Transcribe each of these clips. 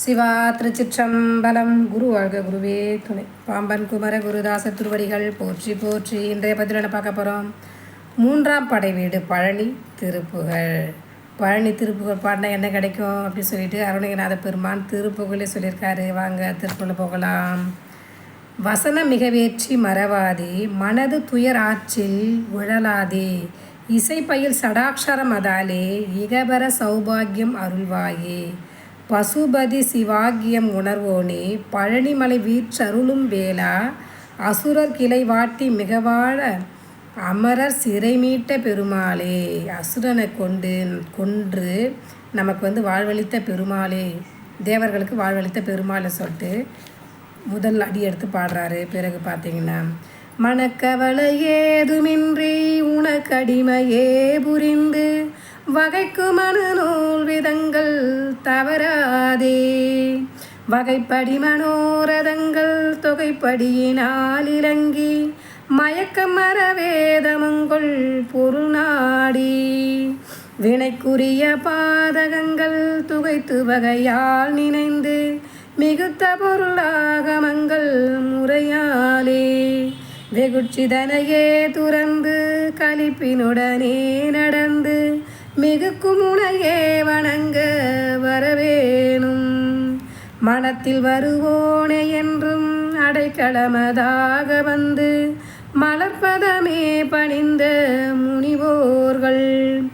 சிவா திருச்சிற்றம்பலம். குரு வாழ்க குருவே துணை. பாம்பன் குமர குருதாச திருவடிகள் போற்றி போற்றி. இன்றைய பதிலனை பார்க்க போகிறோம் மூன்றாம் படை வீடு பழனி திருப்புகழ். பழனி திருப்புகழ் பாடினா என்ன கிடைக்கும் அப்படின்னு சொல்லிட்டு அருணகிநாத பெருமான் திருப்புகழே சொல்லியிருக்காரு. வாங்க திருப்புகழ் போகலாம். வசனம் மிகவேற்றி மறவாதே மனது துயர் ஆற்றில் உழலாதே. இசைப்பயில் சடாட்சரம் அதாலே இகபர சௌபாகியம் அருள்வாயே. பசுபதி சிவாகியம் உணர்வோனே பழனிமலை வீற்றருளும் வேளா அசுரர் கிளை வாட்டி மிகவாழ அமரர் சிறை மீட்ட பெருமாளே அசுரனை கொண்டு கொன்று நமக்கு வந்து வாழ்வழித்த பெருமாளே தேவர்களுக்கு வாழ்வழித்த பெருமாளை சொல்லிட்டு முதல் அடி எடுத்து பாடுறாரு. பிறகு பார்த்தீங்கன்னா மனக்கவலை ஏதுமின்றி உனக்கடிமையே புரிந்து வகைக்கு மனநூல் விதங்கள் தவறாதே. வகைப்படி மனோரதங்கள் தொகைப்படியினால் இறங்கி மயக்க மரவேதமங்குள் பொருநாடி வினைக்குரிய பாதகங்கள் துகைத்து வகையால் நினைந்து மிகுத்த பொருளாகமங்கள் முறையாலே. வெகுட்சிதனையே துறந்து கலிப்பினுடனே நடந்து மிகுக்கும் உனையே வணங்க வரவேணும். மனத்தில் வருவோனே என்றும் அடைக்கலமதாக வந்து மலர்பதமே பணிந்த முனிவோர்கள்.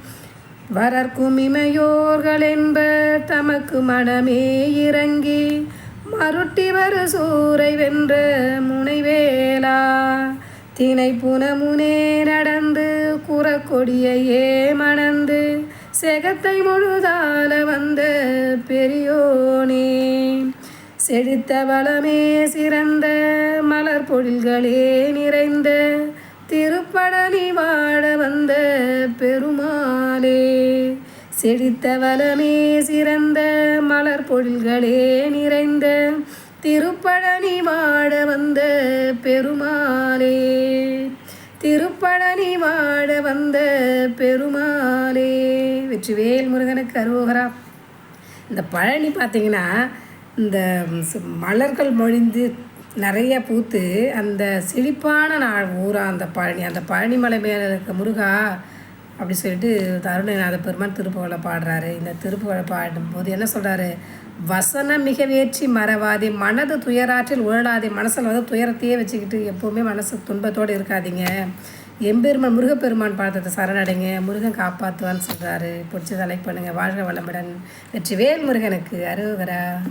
வரர்க்கும் இமையோர்கள் என்ப தமக்கு மனமே இறங்கி மருட்டி வர சூரை வென்ற முனைவேலா. தினை புனமுனே நடந்து கொடியையே மணந்து செகத்தை முழுதால வந்த பெரியோனே. செழித்த வளமே சிறந்த மலர் பொழில்களே நிறைந்த திருப்படனி வாழ வந்த பெருமாளே. செழித்த வளமே சிறந்த மலர் பொழில்களே நிறைந்த திருப்பழனி வாழ வந்த பெருமாளே. திரு வந்த பெருமாளே. வெற்றிவேல் முருகனுக்கு அருவகரா. இந்த பழனி பார்த்திங்கன்னா இந்த மலர்கள் மொழிந்து நிறைய பூத்து அந்த செழிப்பான நாள் ஊராக அந்த பழனி. அந்த பழனி மலை மேலே இருக்க முருகா அப்படி சொல்லிட்டு தருணநாத பெருமான் திருப்புகழை பாடுறாரு. இந்த திருப்புகழை பாடும்போது என்ன சொல்கிறாரு வசனம் மிக வேற்றி மறவாதே மனது துயராற்றில் உழலாதே மனசில் வந்து துயரத்தையே வச்சுக்கிட்டு எப்போவுமே மனசு துன்பத்தோடு இருக்காதீங்க. எம்பெருமான் முருகப்பெருமான் பாதத்தை சரணடைங்க. முருகன் காப்பாற்றுவான்னு சொல்கிறாரு பிடிச்சதை லைக் பண்ணுங்கள் வாழ்க வளமுடன். வெற்றி வேல் முருகனுக்கு அருகரா